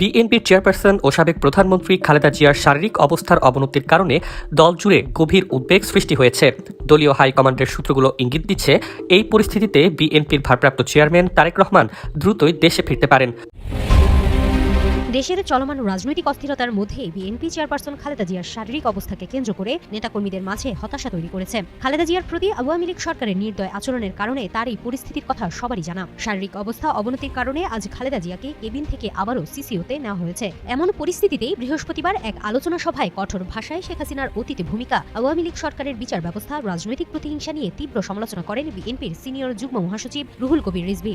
বিএনপির চেয়ারপারসন ও সাবেক প্রধানমন্ত্রী খালেদা জিয়ার শারীরিক অবস্থার অবনতির কারণে দল জুড়ে গভীর উদ্বেগ সৃষ্টি হয়েছে। দলীয় হাইকমান্ডের সূত্রগুলো ইঙ্গিত দিচ্ছে, এই পরিস্থিতিতে বিএনপির ভারপ্রাপ্ত চেয়ারম্যান তারেক রহমান দ্রুতই দেশে ফিরতে পারেন। দেশের চলমান রাজনৈতিক অস্থিরতার মধ্যে বিএনপি চেয়ারপারসন খালেদা জিয়ার শারীরিক অবস্থাকে কেন্দ্র করে নেতাকর্মীদের মাঝে হতাশা তৈরি করেছে। খালেদা জিয়ার প্রতি আওয়ামী লীগ সরকারের নির্দয় আচরণের কারণে তার এই পরিস্থিতির কথা সবারই জানা। শারীরিক অবস্থা অবনতির কারণে আজ খালেদা জিয়াকে কেবিন থেকে আবারও সিসিওতে নেওয়া হয়েছে। এমন পরিস্থিতিতেই বৃহস্পতিবার এক আলোচনা সভায় কঠোর ভাষায় শেখ হাসিনার অতীত ভূমিকা, আওয়ামী লীগ সরকারের বিচার ব্যবস্থা, রাজনৈতিক প্রতিহিংসা নিয়ে তীব্র সমালোচনা করেন বিএনপির সিনিয়র যুগ্ম মহাসচিব রুহুল কবির রিজভী।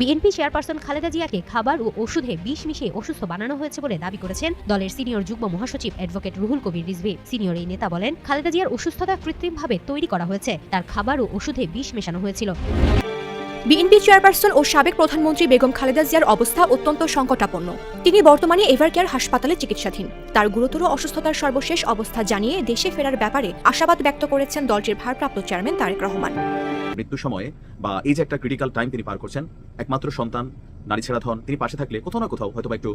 বিএনপি চেয়ারপারসন খালেদা জিয়াকে খাবার ও ওষুধে বিষ মিশিয়ে অসুস্থ বানানো হয়েছে বলে দাবি করেছেন দলের সিনিয়র যুগ্ম মহাসচিব অ্যাডভোকেট রুহুল কবির রিজভি। সিনিয়র এই নেতা বলেন, খালেদা জিয়ার অসুস্থতা কৃত্রিমভাবে তৈরি করা হয়েছে। তার খাবার ও ওষুধে বিষ মেশানো হয়েছিল। বিএনপি চেয়ারপারসন ও সাবেক প্রধানমন্ত্রী বেগম খালেদা জিয়ার অবস্থা অত্যন্ত সংকটাপন্ন। তিনি বর্তমানে এভারকেয়ার হাসপাতালে চিকিৎসাধীন। তার গুরুতর অসুস্থতার সর্বশেষ অবস্থা জানিয়ে দেশে ফেরার ব্যাপারে আশাবাদ ব্যক্ত করেছেন দলটির ভারপ্রাপ্ত চেয়ারম্যান তারেক রহমান। মৃত্যু সময়ে বা এই যে একটা ক্রিটিক্যাল টাইম তিনি পার করছেন, একমাত্র সন্তান নারী ছেড়া ধন তিনি পাশে থাকলে কোথাও না কোথাও হয়তো একটু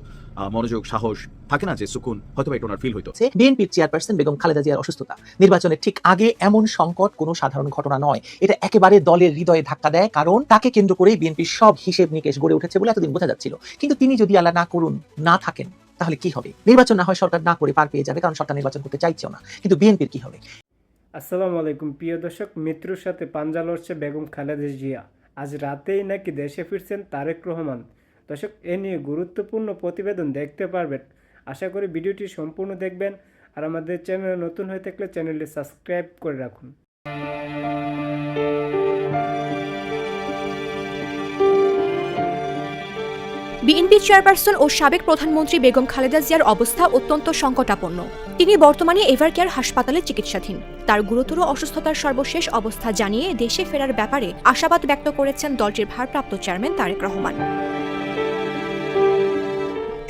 মনোযোগ সাহস থাকে না যে সুকুন হয়তো একটু ওনার ফিল হইতো। বিএনপির চেয়ারপারসন বেগম খালেদা জিয়ার অসুস্থতা। নির্বাচনের ঠিক আগে এমন সংকট কোনো সাধারণ ঘটনা নয়। এটা একেবারে দলের হৃদয়ে ধাক্কা দেয় কারণ তাকে কেন্দ্র করেই বিএনপির সব হিসেব নিকেশ গড়ে উঠেছে বলে এতদিন বোঝা যাচ্ছিল। কিন্তু তিনি যদি আল্লাহ না করুন না থাকেন তাহলে কি হবে? নির্বাচন না হয় সরকার না করে পার পেয়ে যাবে কারণ সরকার নির্বাচন করতে চাইছেও না। কিন্তু বিএনপির কি হবে? আসসালামু আলাইকুম। প্রিয় দর্শক মৃত্যুর সাথে পাঞ্জা লড়ছে বেগম খালেদা জিয়া। আজ রাতেই নাকি দেশে ফিরছেন তারেক রহমান। দর্শক, এ নিয়ে গুরুত্বপূর্ণ প্রতিবেদন দেখতে পারবেন। আশা করি ভিডিওটি সম্পূর্ণ দেখবেন। আর আমাদের চ্যানেল নতুন হয়ে থাকলে চ্যানেলটি সাবস্ক্রাইব করে রাখুন। বিএনপি চেয়ারপারসন ও সাবেক প্রধানমন্ত্রী বেগম খালেদা জিয়ার অবস্থা অত্যন্ত সংকটাপন্ন। তিনি বর্তমানে এভারকেয়ার হাসপাতালে চিকিৎসাধীন। তার গুরুতর অসুস্থতার সর্বশেষ অবস্থা জানিয়ে দেশে ফেরার ব্যাপারে আশাবাদ ব্যক্ত করেছেন দলটির ভারপ্রাপ্ত চেয়ারম্যান তারেক রহমান।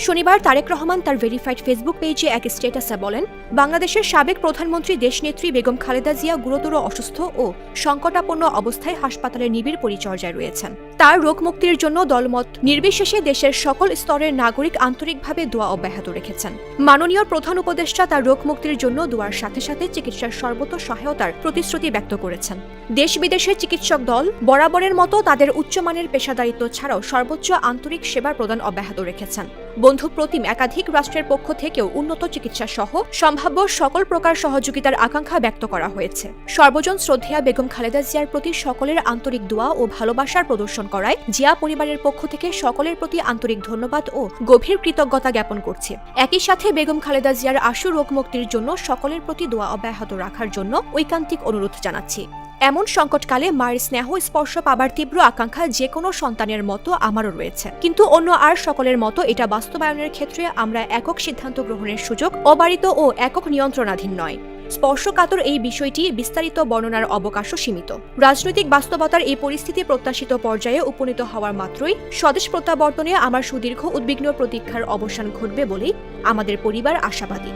শনিবার তারেক রহমান তার ভেরিফাইড ফেসবুক পেজে এক স্ট্যাটাসে বলেন, বাংলাদেশের সাবেক প্রধানমন্ত্রী দেশনেত্রী বেগম খালেদা জিয়া গুরুতর অসুস্থ ও সংকটাপন্ন অবস্থায় হাসপাতালে নিবিড় পরিচর্যায় রয়েছেন। তার রোগ মুক্তির জন্য দলমত নির্বিশেষে দেশের সকল স্তরের নাগরিক আন্তরিকভাবে দোয়া অব্যাহত রেখেছেন। মাননীয় প্রধান উপদেষ্টা তার রোগ মুক্তির জন্য দোয়ার সাথে সাথে চিকিৎসার সর্বত সহায়তার প্রতিশ্রুতি ব্যক্ত করেছেন। দেশ বিদেশের চিকিৎসক দল বরাবরের মতো তাদের উচ্চমানের পেশাদারিত্ব ছাড়াও সর্বোচ্চ আন্তরিক সেবা প্রদান অব্যাহত রেখেছেন। বন্ধু প্রতিম একাধিক রাষ্ট্রের পক্ষ থেকেও উন্নত চিকিৎসা সহ সম্ভাব্য সকল প্রকার সহযোগিতার আকাঙ্ক্ষা ব্যক্ত করা হয়েছে। সর্বজন শ্রদ্ধেয়া বেগম খালেদা জিয়ার প্রতি সকলের আন্তরিক দোয়া ও ভালোবাসার প্রদর্শন করায় জিয়া পরিবারের পক্ষ থেকে সকলের প্রতি আন্তরিক ধন্যবাদ ও গভীর কৃতজ্ঞতা জ্ঞাপন করছে। একই সাথে বেগম খালেদা জিয়ার আশু রোগ মুক্তির জন্য সকলের প্রতি দোয়া অব্যাহত রাখার জন্য ঐকান্তিক অনুরোধ জানাচ্ছি। এমন সংকটকালে মায়ের স্নেহ স্পর্শ পাবার তীব্র আকাঙ্ক্ষা যে কোনো সন্তানের মতো আমারও রয়েছে। কিন্তু অন্য আর সকলের মতো এটা বাস্তবায়নের ক্ষেত্রে আমরা একক সিদ্ধান্ত গ্রহণের সুযোগ, অবারিত ও একক নিয়ন্ত্রণাধীন নয়। স্পর্শকাতর এই বিষয়টি বিস্তারিত বর্ণনার অবকাশও সীমিত। রাজনৈতিক বাস্তবতার এই পরিস্থিতি প্রত্যাশিত পর্যায়ে উপনীত হওয়ার মাত্রই স্বদেশ প্রত্যাবর্তনে আমার সুদীর্ঘ উদ্বিগ্ন প্রতীক্ষার অবসান ঘটবে বলেই আমাদের পরিবার আশাবাদী।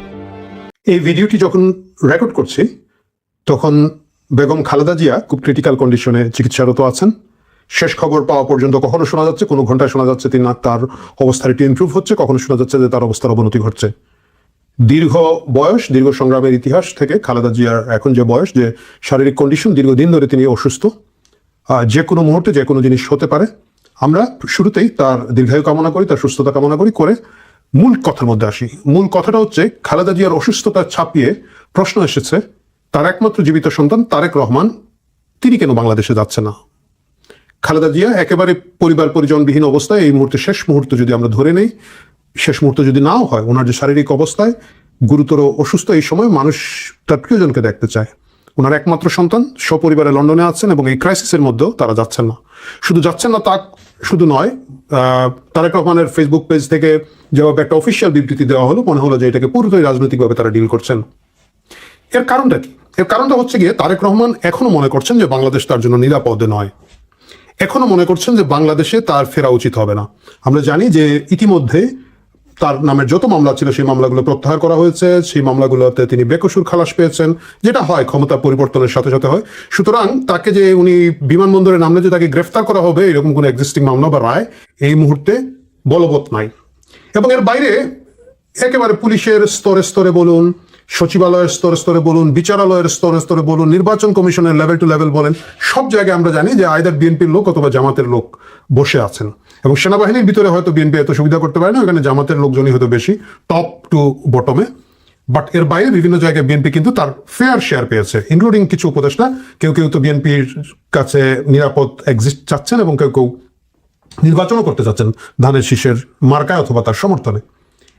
এই ভিডিওটি যখন রেকর্ড করছি, তখন বেগম খালেদা জিয়া খুব ক্রিটিক্যাল কন্ডিশনে চিকিৎসারত আছেন। শেষ খবর পাওয়া পর্যন্ত কখনো শোনা যাচ্ছে, কোনো ঘন্টায় শোনা যাচ্ছে তিনি তার অবস্থার একটু ইমপ্রুভ হচ্ছে, কখনো শোনা যাচ্ছে যে তার অবস্থার অবনতি ঘটছে। দীর্ঘ বয়স, দীর্ঘ সংগ্রামের ইতিহাস থেকে খালেদা জিয়ার এখন যে বয়স, যে শারীরিক কন্ডিশন দীর্ঘদিন ধরে তিনি অসুস্থ যে কোনো মুহূর্তে যে কোনো জিনিস হতে পারে। আমরা শুরুতেই তার দীর্ঘায়ু কামনা করি, তার সুস্থতা কামনা করি, করে মূল কথার মধ্যে আসি। মূল কথাটা হচ্ছে, খালেদা জিয়ার অসুস্থতা ছাপিয়ে প্রশ্ন এসেছে তার একমাত্র জীবিত সন্তান তারেক রহমান, তিনি কেন বাংলাদেশে যাচ্ছে না? খালেদা জিয়া একেবারে পরিবার পরিজনবিহীন অবস্থায় এই মুহূর্তে শেষ মুহূর্ত যদি আমরা ধরে নেই, শেষ মুহূর্ত যদি নাও হয়, ওনার যে শারীরিক অবস্থায় গুরুতর অসুস্থ এই সময় মানুষ তার প্রিয়জনকে দেখতে চায়। ওনার একমাত্র সন্তান, সপরিবারে লন্ডনে আছেন এবং এই ক্রাইসিসের মধ্যেও তারা যাচ্ছেন না। শুধু যাচ্ছেন না তা শুধু নয় তারেক রহমানের ফেসবুক পেজ থেকে যেভাবে একটা অফিসিয়াল বিবৃতি দেওয়া হলো, মনে হলো যে এটাকে পুরোটাই রাজনৈতিকভাবে তারা ডিল করছেন। এর কারণটা কি? এর কারণটা হচ্ছে গিয়ে তারেক রহমান এখনও মনে করছেন যে বাংলাদেশ তার জন্য নিরাপদে নয়। এখনও মনে করছেন যে বাংলাদেশে তার ফেরা উচিত হবে না। আমরা জানি যে ইতিমধ্যে তার নামের যত মামলা ছিল, সেই মামলাগুলো প্রত্যাহার করা হয়েছে, সেই মামলাগুলোতে তিনি বেকসুর খালাস পেয়েছেন, যেটা হয় ক্ষমতা পরিবর্তনের সাথে সাথে হয়। সুতরাং তাকে যে উনি বিমানবন্দরে নামলে যে তাকে গ্রেফতার করা হবে, এরকম কোনো এক্সিস্টিং মামলা বা রায় এই মুহূর্তে বলবৎ নাই। এবং এর বাইরে একেবারে পুলিশের স্তরে স্তরে বলুন সচিবালয়ের স্তরে স্তরে বলুন, বিচারালয়ের স্তরে স্তরে বলুন, নির্বাচন কমিশনের লেভেল টু লেভেল বলেন, সব জায়গায় আমরা জানি যে আইদার বিএনপির লোক অথবা জামাতের লোক বসে আছেন। এবং সেনাবাহিনীর ভিতরে হয়তো বিএনপি এত সুবিধা করতে পারে না এখানে জামাতের লোকজনই হয়তো বেশি টপ টু বটমে বাট এর বাইরে বিভিন্ন জায়গায় বিএনপি কিন্তু তার ফেয়ার শেয়ার পেয়েছে ইনক্লুডিং কিছু উপদেষ্টা। কেউ কেউ তো বিএনপির কাছে নিরাপদ এক্সিস্ট চাচ্ছেন এবং কেউ কেউ নির্বাচনও করতে চাচ্ছেন, ধানের শীষের মার্কায় অথবা তার সমর্থনে।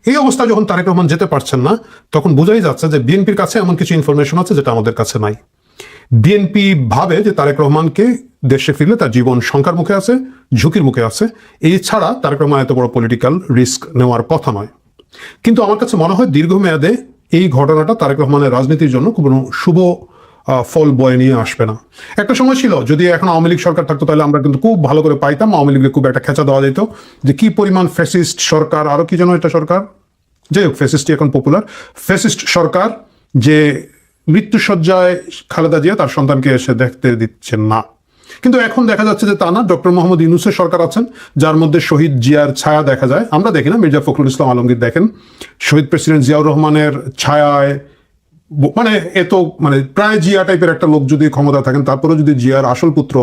এই অবস্থায় যখন তারেক রহমান যেতে পারছেন না, তখন বোঝাই যাচ্ছে যে বিএনপির কাছে এমন কিছু ইনফরমেশন আছে যেটা আমাদের কাছে নাই। বিএনপি ভাবে যে তারেক রহমানকে দেশে ফিরলে তার জীবন শঙ্কার মুখে আছে, ঝুঁকির মুখে আছে। এই ছাড়া তারেক রহমান এত বড় পলিটিক্যাল রিস্ক নেওয়ার কথা নয়। কিন্তু আমার কাছে মনে হয় দীর্ঘমেয়াদে এই ঘটনাটা তারেক রহমানের রাজনীতির জন্য কোনো শুভ ফল বয়ে নিয়ে আসবে না। একটা সময় ছিল, যদি এখন আওয়ামী লীগ সরকার থাকতো, তাহলে আমরা কিন্তু খুব ভালো করে পাইতাম, আওয়ামী লীগকে খুব একটা খেঁচা দেওয়া যেত। যে কি পরিমাণ ফ্যাসিস্ট সরকার, আরও কি যেন এটা সরকার? যাই হোক, ফ্যাসিস্টই এখন পপুলার ফ্যাসিস্ট সরকার যে মৃত্যুসজ্জায় খালেদা জিয়া তার সন্তানকে এসে দেখতে দিচ্ছেন না। কিন্তু এখন দেখা যাচ্ছে যে তা না, ডক্টর মোহাম্মদ ইউনুসের সরকার আছেন, যার মধ্যে শহীদ জিয়ার ছায়া দেখা যায়। আমরা দেখি না, মির্জা ফখরুল ইসলাম আলমগীর দেখেন। শহীদ প্রেসিডেন্ট জিয়াউর রহমানের ছায়ায় মানে এত মানে প্রায় জিয়া টাইপের একটা লোক যদি ক্ষমতা থাকেন তারপরে যদি জিয়ার আসল পুত্র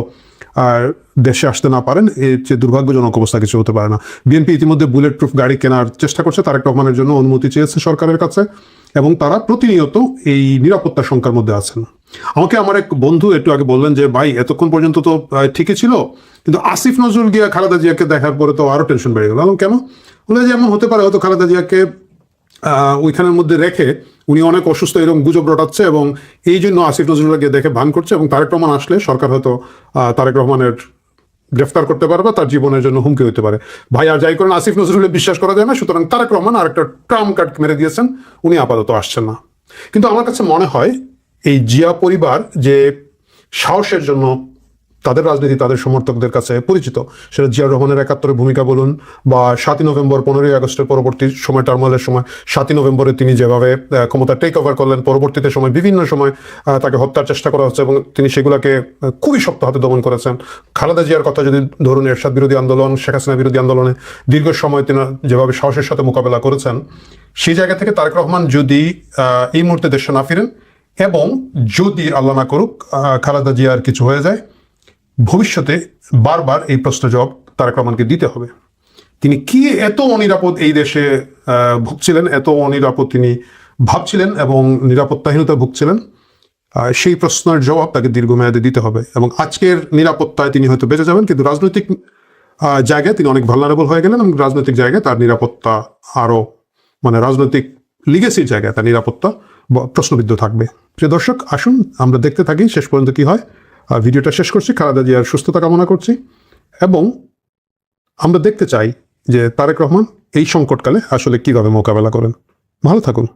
আর দেশে আসতে না পারেন, এর চেয়ে দুর্ভাগ্যজনক অবস্থা কিছু হতে পারে না। বিএনপি ইতিমধ্যে বুলেট প্রুফ গাড়ি কেনার চেষ্টা করছে, তারেক রহমানের জন্য অনুমতি চেয়েছে সরকারের কাছে, এবং তারা প্রতিনিয়ত এই নিরাপত্তা শঙ্কার মধ্যে আছেন। আমাকে আমার এক বন্ধু একটু আগে বললেন যে, ভাই, এতক্ষণ পর্যন্ত তো ঠিকই ছিল, কিন্তু আসিফ নজরুল গিয়া খালেদা জিয়াকে দেখার পরে তো আরও টেনশন বেড়ে গেল। কেন? বলে, যে এমন হতে পারে, হয়তো খালেদা জিয়াকে ওইখানের মধ্যে রেখে উনি অনেক অসুস্থ এরকম গুজব রটাচ্ছে এবং এই জন্য আসিফ নজরুল্লাহকে দেখে ভান করছে এবং তারেক রহমান আসলে সরকার হয়তো তারেক রহমানের গ্রেফতার করতে পারবে, তার জীবনের জন্য হুমকি হতে পারে। ভাই, আর যাই করেন, আসিফ নজরুলের বিশ্বাস করা যায় না। সুতরাং তারেক রহমান আর একটা ট্রাম কার্ড মেরে দিয়েছেন, উনি আপাতত আসছেন না। কিন্তু আমার কাছে মনে হয়, এই জিয়া পরিবার যে সাহসের জন্য তাদের রাজনীতি তাদের সমর্থকদের কাছে পরিচিত। সেটা জিয়া রহমানের একাত্তরের ভূমিকা বলুন বা সাতই নভেম্বর পনেরোই আগস্টের পরবর্তী সময় টার্মালের সময়। সাতই নভেম্বরে তিনি যেভাবে ক্ষমতা টেক ওভার করলেন, পরবর্তীতে সময় বিভিন্ন সময় তাকে হত্যার চেষ্টা করা হচ্ছে এবং তিনি সেগুলোকে খুবই শক্ত হাতে দমন করেছেন। খালেদা জিয়ার কথা যদি ধরুন, এরশাদ বিরোধী আন্দোলন, শেখ হাসিনা বিরোধী আন্দোলনে দীর্ঘ সময় তিনি যেভাবে সাহসের সাথে মোকাবেলা করেছেন, সেই জায়গা থেকে তারেক রহমান যদি এই মুহূর্তে দেশে না ফিরেন এবং যদি আল্লাহ না করুক খালেদা জিয়ার কিছু হয়ে যায় ভবিষ্যতে বারবার এই প্রশ্ন জবাব তারেক রহমানকে দিতে হবে। তিনি কি এত অনিরাপদ এই দেশে ভুগছিলেন, এত অনিরাপদ তিনি ভাবছিলেন এবং নিরাপত্তাহীনতা ভুগছিলেন? সেই প্রশ্নের জবাব তাকে দীর্ঘমেয়াদে দিতে হবে এবং আজকের নিরাপত্তায় তিনি হয়তো বেঁচে যাবেন, কিন্তু রাজনৈতিক জায়গায় তিনি অনেক ভালনারেবল হয়ে গেলেন এবং রাজনৈতিক জায়গায় তার নিরাপত্তা আরও মানে রাজনৈতিক লিগেসির জায়গায় তার নিরাপত্তা প্রশ্নবিদ্ধ থাকবে। প্রিয় দর্শক, আসুন আমরা দেখতে থাকি শেষ পর্যন্ত কি হয়। ভিডিওটা শেষ করছি। খালেদা জিয়ার সুস্থতা কামনা করছি। এবং আমরা দেখতে চাই যে তারেক রহমান এই সংকটকালে আসলে কীভাবে মোকাবেলা করেন। ভালো থাকুন।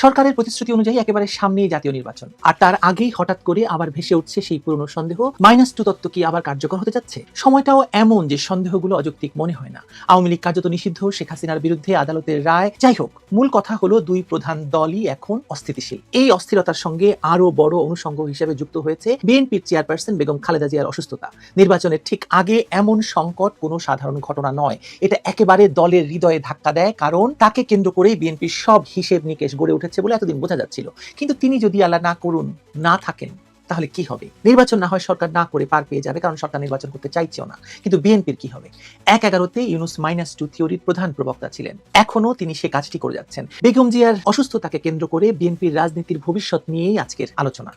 সরকারের প্রতিশ্রুতি অনুযায়ী একেবারে সামনেই জাতীয় নির্বাচন। আর তার আগেই হঠাৎ করে আবার ভেসে উঠছে সেই পুরনো সন্দেহ। মাইনাস টু তত্ত্ব কি আবার কার্যকর হতে যাচ্ছে? সময়টাও এমন যে সন্দেহগুলো অযৌক্তিক মনে হয় না। আওয়ামী লীগ কার্যত নিষিদ্ধ, শেখ হাসিনার বিরুদ্ধে আদালতের রায়। যাই হোক, মূল কথা হলো দুই প্রধান দলই এখন অস্থিতিশীল। এই অস্থিরতার সঙ্গে আরও বড় অনুষঙ্গ হিসেবে যুক্ত হয়েছে বিএনপির চেয়ারপারসন বেগম খালেদা জিয়ার অসুস্থতা। নির্বাচনের ঠিক আগে এমন সংকট কোনো সাধারণ ঘটনা নয়। এটা একেবারে দলের হৃদয়ে ধাক্কা দেয়, কারণ তাকে কেন্দ্র করেই বিএনপির সব হিসেব নিকেশ গড়ে উঠেছে বলে এতদিন বোঝা যাচ্ছিল। কিন্তু তিনি যদি আল্লাহ না করুন, না থাকেন, তাহলে কি হবে? নির্বাচন না হয় সরকার না করে পার পেয়ে যাবে, কারণ সরকার নির্বাচন করতে চাইছেও না। কিন্তু বিএনপির কি হবে? এক এগারোতে ইউনুস মাইনাস টু থিওরির প্রধান প্রবক্তা ছিলেন। এখনও তিনি সে কাজটি করে যাচ্ছেন। বেগম জিয়ার অসুস্থতাকে কেন্দ্র করে বিএনপির রাজনীতির ভবিষ্যৎ নিয়েই আজকের আলোচনা।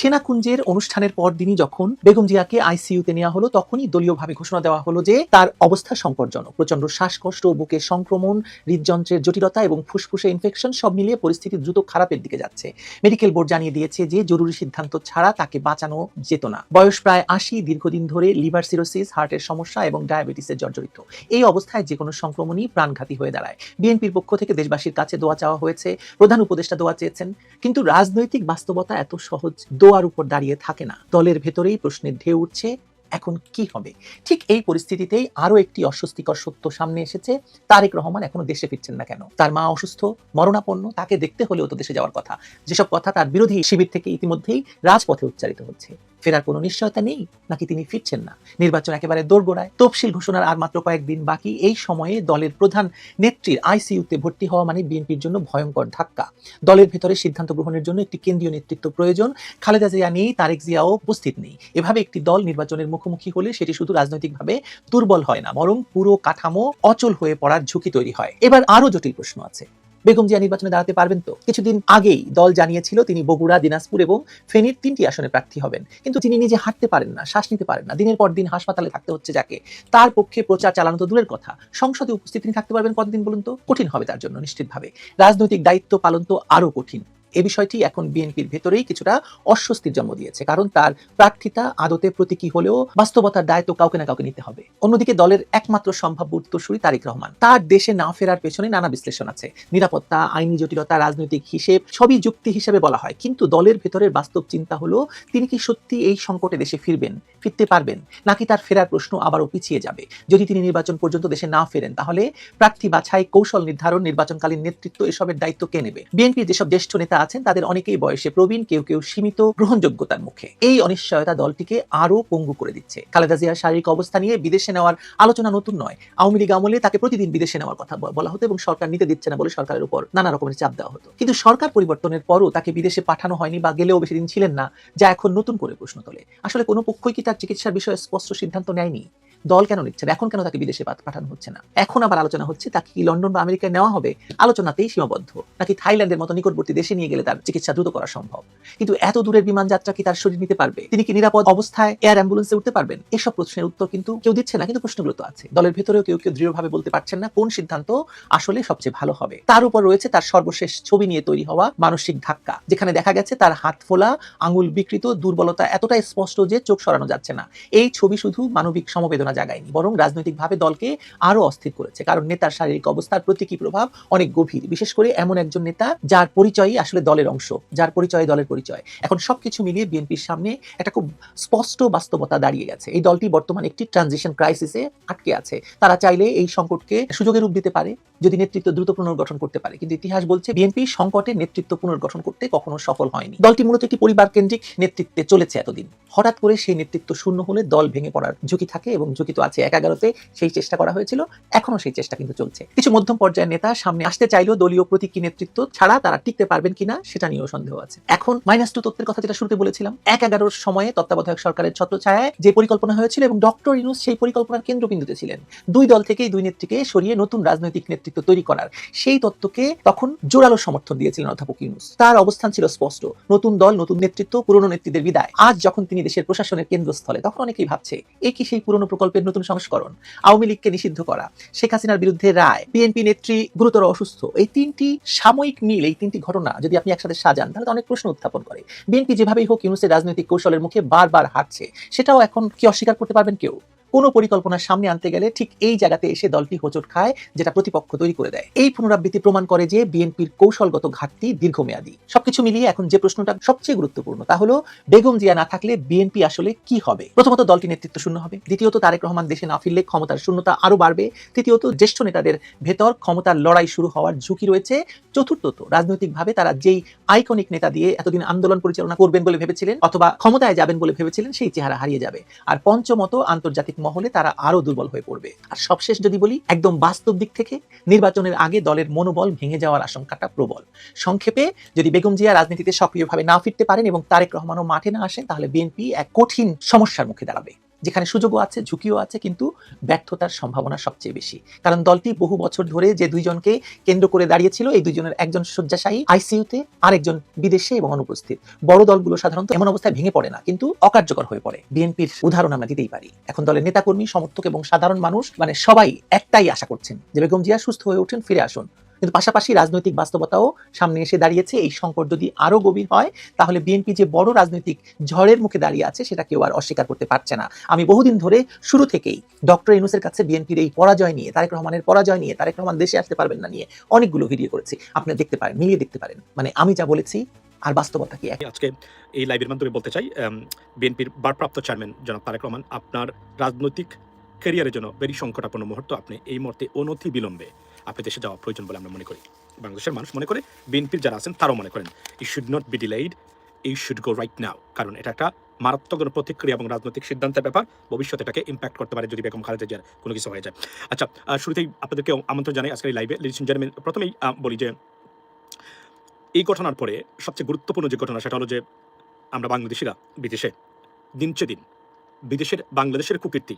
সেনাকুঞ্জের অনুষ্ঠানের পরদিনই যখন বেগম জিয়াকে আইসিইউতে নেওয়া হলো, তখনই দলীয়ভাবে ঘোষণা দেওয়া হলো যে তার অবস্থা সংকটজনক। প্রচণ্ড শ্বাসকষ্ট, বুকে সংক্রমণ, হৃদযন্ত্রের জটিলতা এবং ফুসফুসে ইনফেকশন সব মিলিয়ে পরিস্থিতি দ্রুত খারাপের দিকে যাচ্ছে। মেডিকেল বোর্ড জানিয়ে দিয়েছে যে জরুরি সিদ্ধান্ত ছাড়া তাকে বাঁচানো যেত না। বয়স প্রায় আশি, দীর্ঘদিন ধরে লিভার সিরোসিস, হার্টের সমস্যা এবং ডায়াবেটিসের জর্জরিত। এই অবস্থায় যে কোনো সংক্রমণই প্রাণঘাতী হয়ে দাঁড়ায়। বিএনপির পক্ষ থেকে দেশবাসীর কাছে দোয়া চাওয়া হয়েছে। প্রধান উপদেষ্টা দোয়া চেয়েছেন। কিন্তু রাজনৈতিক বাস্তবতা এত সহজ দোয়ার উপর দাঁড়িয়ে থাকে না। দলের ভেতরেই প্রশ্নের ঢেউ উঠছে, এখন কি হবে? ঠিক এই পরিস্থিতিতেই আরও একটি অস্বস্তিকর সত্য সামনে এসেছে, তারেক রহমান এখনও দেশে ফিরছেন না কেন? তার মা অসুস্থ, মরণাপন্ন, তাকে দেখতে হলেও তো দেশে যাওয়ার কথা। যেসব কথা তার বিরোধী শিবির থেকে ইতিমধ্যেই রাজপথে উচ্চারিত হচ্ছে। ফেরার কোনো নিশ্চয়তা নেই, নাকি তিনি ফিরছেন না? নির্বাচন একেবারে দোরগোড়ায়। তফসিল ঘোষণার আর মাত্র কয়েকদিন বাকি, এই সময়ে দলের প্রধান নেত্রীর আইসিইউতে ভর্তি হওয়া মানে বিএনপির জন্য ভয়ঙ্কর ধাক্কা। দলের ভেতরে সিদ্ধান্ত গ্রহণের জন্য একটি কেন্দ্রীয় নেতৃত্ব প্রয়োজন। খালেদা জিয়া নেই, তারেক জিয়াও উপস্থিত নেই। এভাবে একটি দল নির্বাচনের মুখোমুখি হলে সেটি শুধু রাজনৈতিকভাবে দুর্বল হয় না, বরং পুরো কাঠামো অচল হয়ে পড়ার ঝুঁকি তৈরি হয়। এবার আরও জটিল প্রশ্ন আছে। বেগম জিয়া নির্বাচনে দাঁড়াতে পারবেন তো? কিছুদিন আগেই দল জানিয়েছিল তিনি বগুড়া, দিনাজপুর এবং ফেনীর তিনটি আসনে প্রার্থী হবেন। কিন্তু তিনি নিজে হাঁটতে পারেন না, শ্বাস নিতে পারেন না। দিনের পর দিন হাসপাতালে থাকতে হচ্ছে যাকে। তার পক্ষে প্রচার চালানো তো দূরের কথা। সংসদে উপস্থিত তিনি থাকতে পারবেন কতদিন বলুন তো? কঠিন হবে তার জন্য নিশ্চিতভাবে। রাজনৈতিক দায়িত্ব পালন তো আরও কঠিন। এ বিষয়টি এখন বিএনপির ভেতরেই কিছুটা অস্বস্তির জন্ম দিয়েছে, কারণ তার প্রার্থিতা আদতে প্রতীকী হলেও বাস্তবতার দায়িত্ব কাউকে না কাউকে নিতে হবে। অন্যদিকে দলের একমাত্র সম্ভাব্য উত্তরসূরি তারেক রহমান। তার দেশে না ফেরার পেছনে নানা বিশ্লেষণ আছে। নিরাপত্তা, আইনি জটিলতা, রাজনৈতিক হিসেব, সবই যুক্তি হিসেবে বলা হয়। কিন্তু দলের ভেতরের বাস্তব চিন্তা হলো, তিনি কি সত্যি এই সংকটে দেশে ফিরবেন, ফিরতে পারবেন? নাকি তার ফেরার প্রশ্ন আবারও পিছিয়ে যাবে? যদি তিনি নির্বাচন পর্যন্ত দেশে না ফেরেন, তাহলে প্রার্থী বাছাই কৌশল নির্ধারণ, নির্বাচনকালীন নেতৃত্ব এসবের দায়িত্ব কে নেবে? বিএনপির যেসব জ্যেষ্ঠ নেতা আছেন, তাদের অনেকেই বয়সে প্রবীণ, কেউ কেউ সীমিত গ্রহণযোগ্যতার মুখে। এই অনিশ্চয়তা দলটিকে আরও পঙ্গু করে দিচ্ছে। খালেদা জিয়ার শারীরিক অবস্থা নিয়ে বিদেশে নেওয়ার আলোচনা নতুন নয়। আওয়ামী লীগ আমলে তাকে প্রতিদিন বিদেশে নেওয়ার কথা বলা হতো এবং সরকার নিতে দিচ্ছে না বলে সরকারের উপর নানা রকমের চাপ দেওয়া হতো। কিন্তু সরকার পরিবর্তনের পরও তাকে বিদেশে পাঠানো হয়নি বা গেলেও বেশি দিন ছিলেন না, যা এখন নতুন করে প্রশ্ন তোলে। আসলে কোনো পক্ষই কি তার চিকিৎসার বিষয়ে স্পষ্ট সিদ্ধান্ত নেয়নি? দল কেন নিচ্ছে এখন কেন তাকে বিদেশে পাঠানো হচ্ছে না? এখন আবার আলোচনা হচ্ছে তাকে কি লন্ডন বা আমেরিকায় নেওয়া হবে? আলোচনাতেই সীমাবদ্ধ। নাকি থাইল্যান্ডের মতো নিকটবর্তী দেশে নিয়ে গেলে তার চিকিৎসা দ্রুত করা সম্ভব? কিন্তু এত দূরের বিমান যাত্রা কি তার শরীর নিতে পারবে? তিনি কি নিরাপদ অবস্থায় এয়ার অ্যাম্বুলেন্সে উঠতে পারবেন? এসব প্রশ্নের উত্তর কিন্তু কেউ দিচ্ছে না, কিন্তু প্রশ্নগুলো তো আছে। দলের ভেতরেও কেউ কেউ দৃঢ়ভাবে বলতে পারছেন না কোন সিদ্ধান্ত আসলে সবচেয়ে ভালো হবে। তার উপর রয়েছে তার সর্বশেষ ছবি নিয়ে তৈরি হওয়া মানসিক ধাক্কা, যেখানে দেখা গেছে তার হাত ফোলা, আঙুল বিকৃত, দুর্বলতা এতটাই স্পষ্ট যে চোখ সরানো যাচ্ছে না। এই ছবি শুধু মানবিক সমবেদনা জাগায়নি, বরং রাজনৈতিকভাবে দলকে আরও অস্থির করেছে। কারণ নেতার শারীরিক অবস্থার প্রতীকী প্রভাব অনেক গভীর। বিশেষ করে এমন একজন নেতা যার পরিচয়ই আসলে দলের অংশ, যার পরিচয় দলের পরিচয়। এখন সবকিছু মিলিয়ে বিএনপির সামনে একটা খুব স্পষ্ট বাস্তবতা দাঁড়িয়ে গেছে। এই দলটি বর্তমানে একটি ট্রানজিশন ক্রাইসিসে আটকে আছে। তারা চাইলে এই সংকটকে সুযোগের রূপ দিতে পারে, যদি নেতৃত্ব দ্রুত পুনর্গঠন করতে পারে। কিন্তু ইতিহাস বলছে, বিএনপি সংকটে নেতৃত্ব পুনর্গঠন করতে কখনো সফল হয়নি। দলটি মূলত একটি পরিবার কেন্দ্রিক নেতৃত্বে চলেছে এতদিন। হঠাৎ করে সেই নেতৃত্ব শূন্য হলে দল ভেঙে পড়ার ঝুঁকি থাকে এবং ঝুঁকি তো আছে এক এগারোতে সেই চেষ্টা করা হয়েছিল এখনও সেই চেষ্টা কিন্তু চলছে। কিছু মধ্যম পর্যায়ের নেতা সামনে আসতে চাইলেও দলীয় প্রতীকী নেতৃত্ব ছাড়া তারা টিকতে পারবেন কিনা, সেটা নিয়েও সন্দেহ আছে। এখন মাইনাস টু তত্ত্বের কথা যেটা শুরুতে বলেছিলাম, এক এগারোর সময়ে তত্ত্বাবধায়ক সরকারের ছত্রছায়ায় যে পরিকল্পনা হয়েছিল এবং ডক্টর ইউনুস সেই পরিকল্পনার কেন্দ্রবিন্দুতে ছিলেন। দুই দল থেকেই দুই নেত্রীকে সরিয়ে নতুন রাজনৈতিক নেতৃত্ব তৈরি করার। সেই তত্ত্বকে তখন জোরালো সমর্থন দিয়েছিলেন অধ্যাপক ইউনুস। তার অবস্থান ছিল স্পষ্ট, নতুন দল, নতুন নেতৃত্ব, পুরনো নেত্রীদের বিদায়। আজ যখন তিনি দেশের প্রশাসনের কেন্দ্রস্থলে, তখন অনেকেই ভাবছে, এ কি সেই পুরনো প্রকল্পের নতুন সংস্করণ, আওয়ামী লীগকে নিষিদ্ধ করা, শেখ হাসিনার বিরুদ্ধে রায়, বিএনপি নেত্রী গুরুতর অসুস্থ, এই তিনটি সাময়িক মিল, এই তিনটি ঘটনা যদি আপনি একসাথে সাজান, তাহলে অনেক প্রশ্ন উত্থাপন করে। বিএনপি যেভাবেই হোক ইউনুসের রাজনৈতিক কৌশলের মুখে বারবার হাঁটছে, সেটাও এখন কি অস্বীকার করতে পারবেন কেউ? কোনো পরিকল্পনা সামনে আনতে গেলে ঠিক এই জায়গাতে এসে দলটি হোঁচট খায়, যেটা প্রতিপক্ষ তৈরি করে দেয়। এই পুনরাবৃত্তি প্রমাণ করে যে বিএনপির কৌশলগত ঘাটতি দীর্ঘমেয়াদী। সবকিছু মিলিয়ে এখন যে প্রশ্নটা সবচেয়ে গুরুত্বপূর্ণ, তা হলো, বেগম জিয়া না থাকলে বিএনপি আসলে কি হবে? প্রথমত দলটি নেতৃত্ব শূন্য হবে। দ্বিতীয়ত, তারেক রহমান দেশে না ফিরলে ক্ষমতার শূন্যতা আরও বাড়বে। তৃতীয়ত, জ্যেষ্ঠ নেতাদের ভেতর ক্ষমতার লড়াই শুরু হওয়ার ঝুঁকি রয়েছে। চতুর্থত, রাজনৈতিকভাবে তারা যেই আইকনিক নেতা দিয়ে এতদিন আন্দোলন পরিচালনা করবেন বলে ভেবেছিলেন, অথবা ক্ষমতায় যাবেন বলে ভেবেছিলেন, সেই চেহারা হারিয়ে যাবে। আর পঞ্চমত, আন্তর্জাতিক মহলে তারা আরও দুর্বল হয়ে পড়বে। আর সবশেষ যদি বলি, একদম বাস্তব দিক থেকে নির্বাচনের আগে দলের মনোবল ভেঙে যাওয়ার আশঙ্কাটা প্রবল। সংক্ষেপে, যদি বেগম জিয়া রাজনীতিতে সক্রিয়ভাবে না ফিরতে পারেন এবং তারেক রহমানও মাঠে না আসেন, তাহলে বিএনপি এক কঠিন সমস্যার মুখে দাঁড়াবে। যেখানে সুযোগও আছে, ঝুঁকিও আছে, কিন্তু ব্যর্থতার সম্ভাবনা সবচেয়ে বেশি। কারণ দলটি বহু বছর ধরে যে দুইজনকে কেন্দ্র করে দাঁড়িয়েছিল, এই দুইজনের একজন শয্যাশায়ী আইসিইউতে, আরেকজন বিদেশে এবং অনুপস্থিত। বড় দলগুলো সাধারণত এমন অবস্থায় ভেঙে পড়ে না, কিন্তু অকার্যকর হয়ে পড়ে। বিএনপির উদাহরণ আমরা দিতেই পারি। এখন দলের নেতাকর্মী, সমর্থক এবং সাধারণ মানুষ মানে সবাই একটাই আশা করছেন যে বেগম জিয়া সুস্থ হয়ে ওঠেন ফিরে আসুন। কিন্তু পাশাপাশি রাজনৈতিক বাস্তবতাও সামনে এসে দাঁড়িয়েছে। এই সংকট যদি আরও গভীর হয়, তাহলে বিএনপি যে বড় রাজনৈতিক ঝড়ের মুখে দাঁড়িয়ে আছে, সেটা কেউ আর অস্বীকার করতে পারছে না। আমি বহুদিন ধরে শুরু থেকেই ডক্টর ইউনুসের কাছে বিএনপির এই পরাজয় নিয়ে, তারেক রহমানের পরাজয় নিয়ে, তারেক রহমান দেশে আসতে পারবেন না নিয়ে অনেকগুলো ভিডিও করেছি। আপনি দেখতে পারেন, মিলিয়ে দেখতে পারেন। মানে আমি যা বলেছি, আর বাস্তবতা কি আজকে এই লাইভের মাধ্যমে বলতে চাই বিএনপির ভারপ্রাপ্ত চেয়ারম্যান জনাব তারেক রহমান, আপনার রাজনৈতিক ক্যারিয়ারের জন্য ভেরি সংকটাপন্ন মুহূর্ত আপনি এই মুহূর্তে অনতি বিলম্বে আপনি দেশে যাওয়া প্রয়োজন বলে আমরা মনে করি। বাংলাদেশের মানুষ মনে করে, বিএনপির যারা আছেন, তারাও মনে করেন he should not be delayed এই শুড গো রাইট নাও কারণ এটা একটা মারাত্মক প্রতিক্রিয়া এবং রাজনৈতিক সিদ্ধান্তের ব্যাপার। ভবিষ্যতে এটাকে ইম্প্যাক্ট করতে পারে যদি বেগম খালেদা জিয়ার কোনো কিছু হয়ে যায়। আচ্ছা শুরুতেই আপনাদেরকে আমন্ত্রণ জানাই আজকের এই লাইভে লিডিস জেন্টলম্যান প্রথমেই বলি যে, এই ঘটনার পরে সবচেয়ে গুরুত্বপূর্ণ যে ঘটনা সেটা হলো যে, আমরা বাংলাদেশিরা বিদেশে দিনচে দিন বিদেশের বাংলাদেশের কুকীর্তি,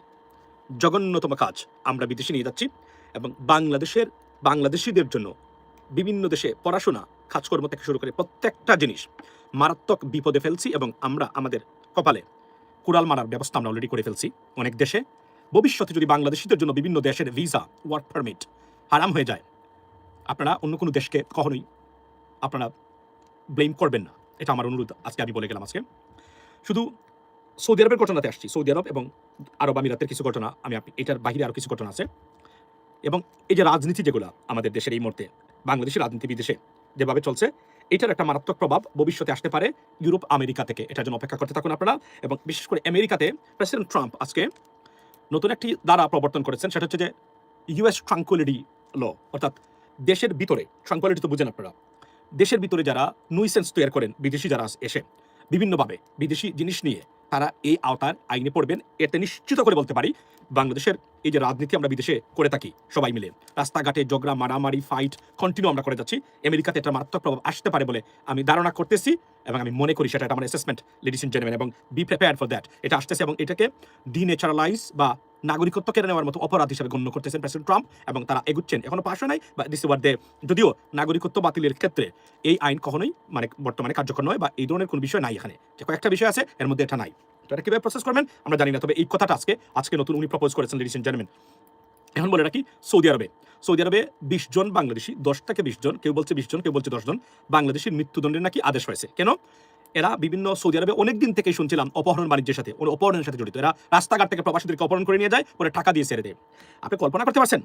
জঘন্যতম কাজ আমরা বিদেশে নিয়ে যাচ্ছি। এবং বাংলাদেশের, বাংলাদেশিদের জন্য বিভিন্ন দেশে পড়াশোনা, কাজকর্ম থেকে শুরু করে প্রত্যেকটা জিনিস মারাত্মক বিপদে ফেলছি এবং আমরা আমাদের কপালে কুড়াল মারার ব্যবস্থা আমরা অলরেডি করে ফেলছি অনেক দেশে। ভবিষ্যতে যদি বাংলাদেশিদের জন্য বিভিন্ন দেশের ভিসা ওয়ার্ক পারমিট হারাম হয়ে যায়, আপনারা অন্য কোনো দেশকে কখনোই আপনারা ব্লেম করবেন না। এটা আমার অনুরোধ আজকে আমি বলে গেলাম আজকে। শুধু সৌদি আরবের ঘটনাতে আসছি, সৌদি আরব এবং আরব আমিরাতের কিছু ঘটনা আমি এটার বাইরে আরও কিছু ঘটনা আছে। এবং এই যে রাজনীতি যেগুলো আমাদের দেশের এই মুহূর্তে, বাংলাদেশের রাজনীতি বিদেশে যেভাবে চলছে, এটার একটা মারাত্মক প্রভাব ভবিষ্যতে আসতে পারে ইউরোপ, আমেরিকা থেকে। এটার জন্য অপেক্ষা করতে থাকুন আপনারা। এবং বিশেষ করে আমেরিকাতে প্রেসিডেন্ট ট্রাম্প আজকে নতুন একটি দ্বারা প্রবর্তন করেছেন, সেটা হচ্ছে যে ইউএস ট্রাঙ্কুলিটি ল, অর্থাৎ দেশের ভিতরে ট্রাঙ্কুলিটি তো বুঝেন আপনারা, দেশের ভিতরে যারা নুইসেন্স তৈরি করেন, বিদেশি যারা এসে, বিভিন্নভাবে বিদেশি জিনিস নিয়ে তারা এই আওতার আইনে পড়বেন। এতে নিশ্চিত করে বলতে পারি, বাংলাদেশের এই যে রাজনীতি আমরা বিদেশে করে থাকি সবাই মিলে। রাস্তাঘাটে জগড়া মারামারি ফাইট কন্টিনিউ আমরা করে যাচ্ছি। আমেরিকাতে এটা মারাত্মক প্রভাব আসতে পারে বলে আমি ধারণা করতেছি এবং আমি মনে করি সেটা আমার অ্যাসেসমেন্ট লেডিস ইন জেন্টলম্যান এবং বি প্রিপেয়ার ফর দ্যাট এটা আসতেছে এবং এটাকে ডিনেচারালাইজ বা নাগরিকত্ব কেড়ে নেওয়ার মতো অপরাধ হিসেবে গণ্য করতেছেন প্রেসিডেন্ট ট্রাম্প এবং তারা এগুচ্ছেন। এখনও পাশ হয় নাই, বা দিস ওয়ার দে যদিও নাগরিকত্ব বাতিলের ক্ষেত্রে এই আইন কখনোই মানে বর্তমানে কার্যকর নয় বা এই ধরনের কোনো বিষয় নাই এখানে। যে কয়েকটা বিষয় আছে, এর মধ্যে এটা নাই। তো এটা কীভাবে প্রসেস করবেন, আমরা জানি না, তবে এই কথাটা আজকে আজকে নতুন উনি প্রপোজ করেছেন লেডিস এন্ড জেন্টলম্যান এখন বলে রাখি, সৌদি আরবে। সৌদি আরবে বিশ জন বাংলাদেশি, দশ থেকে বিশ জন, কেউ বলছে বিশ জন, কেউ বলছে দশ জন, বাংলাদেশের মৃত্যুদণ্ডের নাকি আদেশ হয়েছে। কেন? এরা বিভিন্ন সৌদি আরবে অনেক দিন থেকেই শুনছিলাম অপহরণ বাণিজ্যের সাথে অপহরণের সাথে জড়িত। এরা রাস্তাঘাট থেকে প্রবাসীদেরকে অপহরণ করে নিয়ে যায়, পরে টাকা দিয়ে ছেড়ে দেয়। আপনি কল্পনা করতে পারছেন?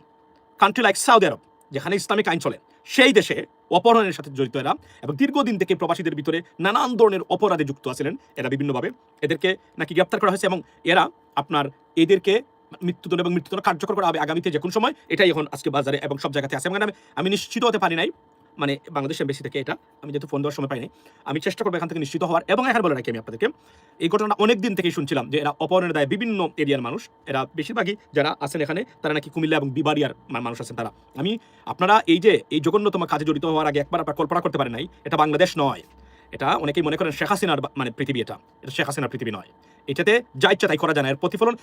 কান্ট্রি লাইক সৌদি আরব যেখানে ইসলামিক আইন চলে, সেই দেশে অপহরণের সাথে জড়িত এরা এবং দীর্ঘদিন থেকে প্রবাসীদের ভিতরে নানান ধরনের অপরাধে যুক্ত আছিলেন এরা বিভিন্নভাবে। এদেরকে নাকি গ্রেপ্তার করা হয়েছে এবং এরা আপনার এদেরকে মৃত্যুদণ্ড এবং মৃত্যুদণ্ড কার্যকর করা হবে আগামীতে যে কোনো সময়। এটাই এখন আজকে বাজারে এবং সব জায়গাতে আছে। এবং আমি নিশ্চিত হতে পারি নাই মানে বাংলাদেশ এম্বাসি থেকে এটা, আমি যেহেতু ফোন দেওয়ার সময় পাইনি, আমি চেষ্টা করব এখান থেকে নিশ্চিত হওয়ার। এবং এখানে বলে রাখি আমি আপনাদেরকে, এই ঘটনাটা অনেক দিন থেকেই শুনছিলাম যে এরা অপহরণের দায় বিভিন্ন এরিয়ার মানুষ, এরা বেশিরভাগই যারা আছেন এখানে, তারা নাকি কুমিল্লা এবং বিবারিয়ার মানুষ আছেন তারা। আমি, আপনারা এই যে, এই জঘন্যতম কাজে জড়িত হওয়ার আগে একবার আপনারা কল্পনা করতে পারেন নাই, এটা বাংলাদেশ নয়। এটা অনেকেই মনে করেন শেখ হাসিনার মানে পৃথিবী এটা। এটা শেখ হাসিনার পৃথিবী নয়। এটাতে যা ইচ্ছা তাই করা যায় না। এর প্রতিফলন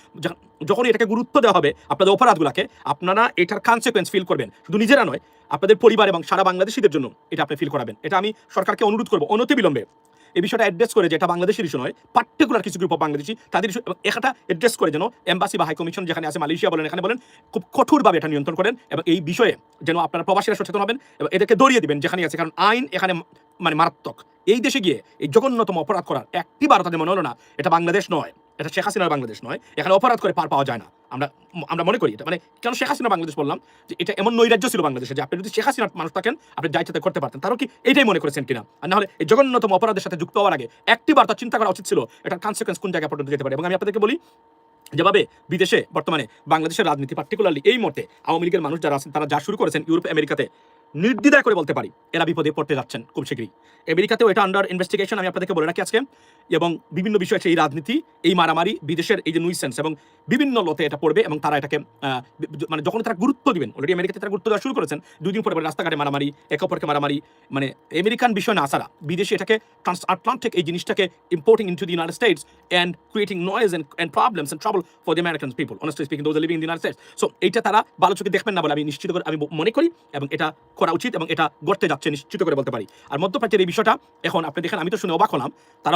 যখন- এটাকে গুরুত্ব দেওয়া হবে, আপনাদের অপরাধগুলোকে আপনারা এটার কনসিকোয়েন্স ফিল করবেন। শুধু নিজেরা নয়, আপনাদের পরিবার এবং সারা বাংলাদেশিদের জন্য এটা আপনি ফিল করাবেন। এটা আমি সরকারকে অনুরোধ করব অনতি বিলম্বে এই বিষয়টা অ্যাড্রেস করে যে এটা বাংলাদেশের ইস্যু নয় পার্টিকুলার কিছু গ্রুপ অফ বাংলাদেশি, তাদের ইস্যু একটা অ্যাড্রেস করে যেন এম্বাসি বা হাইকমিশন যেখানে আছে, মালয়েশিয়া বলেন, এখানে বলেন, খুব কঠোরভাবে এটা নিয়ন্ত্রণ করেন এবং এই বিষয়ে যেন আপনারা প্রবাসীরা সচেতন হবেন এবং এদেরকে দৌড়িয়ে দিবেন যেখানে আছে। কারণ আইন এখানে মানে মারাত্মক। এই দেশে গিয়ে এই জঘন্যতম অপরাধ করার একটি বার্তা তাদের মনে হলো না, এটা বাংলাদেশ নয়। এটা শেখ হাসিনার বাংলাদেশ নয়, এখানে অপরাধ করে পার পাওয়া যায় না। আমরা আমরা মনে করি এটা। মানে কেন শেখ হাসিনা বাংলাদেশ বললাম? যে এটা এমন নৈরাজ্য ছিল বাংলাদেশে যে আপনি যদি শেখ হাসিনার মানুষ থাকেন, আপনি যা করতে পারতেন। তারও কি এটাই মনে করেছেন কিনা? আর নাহলে এই জঘন্যতম অপরাধের সাথে যুক্ত হওয়ার আগে একটি বার তার চিন্তা করা উচিত ছিল, এটার কনসিকোয়েন্স কোন জায়গায় পর্যন্ত যেতে পারে? এবং আমি আপনাদেরকে বলি, যেভাবে বিদেশে বর্তমানে বাংলাদেশের রাজনীতি পার্টিকুলারলি এই মুহূর্তে আওয়ামী লীগের মানুষ যারা আছেন, তারা যা শুরু করেছেন ইউরোপ, আমেরিকাতে নির্দ্বিধায় করে বলতে পারি, এরা বিপদে পড়তে যাচ্ছেন খুব শীঘ্রই। আমেরিকাতেও এটা আন্ডার ইনভেস্টিগেশন আমি আপনাদেরকে বলে রাখি আজকে, এবং বিভিন্ন বিষয় আছে এই রাজনীতি, এই মারামারি, বিদেশের এই যে নুইসেন্স এবং বিভিন্ন লতে এটা পড়বে এবং তারা এটাকে মানে যখন তারা গুরুত্ব দিবেন অলরেডি আমেরিকাতে তারা গুরুত্ব দেওয়া শুরু করেছেন, দুই দিন পরে রাস্তাঘাটে মারামারি, একে অপরকে মারামারি মানে আমেরিকান বিষয় না আসারা বিদেশে এটাকে ট্রান্স আটলান্টিক এই জিনিসটাকে importing into the United States and creating noise and and problems and trouble for the American people honestly speaking those living in the United States so এইটা তারা ভালো চোখে দেখবেন না বলে আমি নিশ্চিত করে, আমি মনে করি, এবং এটা করা উচিত এবং এটা গড়তে যাচ্ছে, নিশ্চিত করে বলতে পারি। আর মধ্যপ্রাচ্যের এই বিষয়টা, এখন আপনি দেখেন, আমি তো শুনে অবাক হলাম। তারা